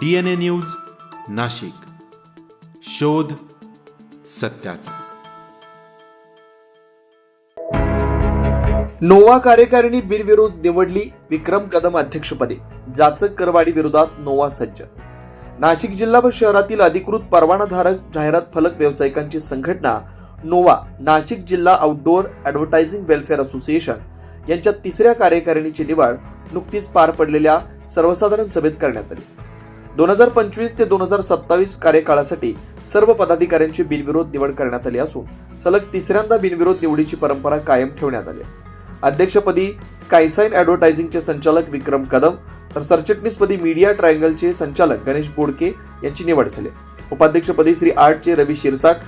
D N A news Nashik. शोध सत्याचा. Nova कार्यकारिणी बिनविरोध निवडली विक्रम कदम अध्यक्षपदी. जाचक करवाडी विरोधात नोवा सज्ज. नाशिक जिल्हा व शहरातील अधिकृत परवानाधारक जाहिरात फलक व्यावसायिकांची संघटना नोवा नाशिक जिल्हा आउटडोअर ॲडव्हर्टायझिंग वेलफेअर असोसिएशन यांच्या तिसऱ्या कार्यकारिणीची निवड नुकतीच पार पडलेल्या सर्वसाधारण सभेत करण्यात आली. दोन हजार पंचवीस ते दोन हजार सत्तावीस कार्यकाळासाठी सर्व पदाधिकाऱ्यांची बिनविरोध निवड करण्यात आली असून सलग तिसऱ्यांदा बिनविरोध निवडीची परंपरा कायम ठेवण्यात आली अध्यक्षपदी स्कायसाईन ॲडव्हर्टायझिंगचे संचालक विक्रम कदम तर सरचिटणीसपदी मीडिया ट्रायंगलचे संचालक गणेश बोडके यांची निवड झाली उपाध्यक्षपदी श्री आर्टचे रवी शिरसाट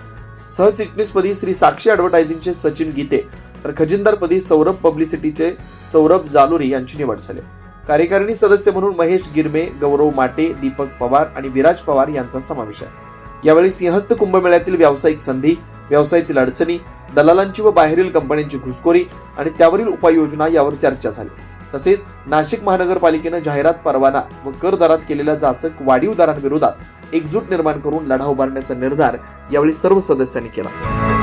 सहचिटणीसपदी श्री साक्षी ॲडव्हर्टायझिंगचे सचिन गीते तर खजिनदारपदी सौरभ पब्लिसिटीचे सौरभ जालोरी यांची निवड झाली कार्यकारिणी सदस्य म्हणून महेश गिरमे गौरव माटे दीपक पवार आणि विराज पवार यांचा समावेश आहे. यावेळी सिंहस्थ कुंभमेळ्यातील व्यावसायिक संधी व्यवसायातील अडचणी दलालांची व बाहेरील कंपन्यांची घुसखोरी आणि त्यावरील उपाययोजना यावर चर्चा झाली. तसेच नाशिक महानगरपालिकेनं जाहिरात परवाना व कर दरात केलेल्या जाचक वाढीव दरांविरोधात एकजूट निर्माण करून लढा उभारण्याचा निर्धार यावेळी सर्व सदस्यांनी केला.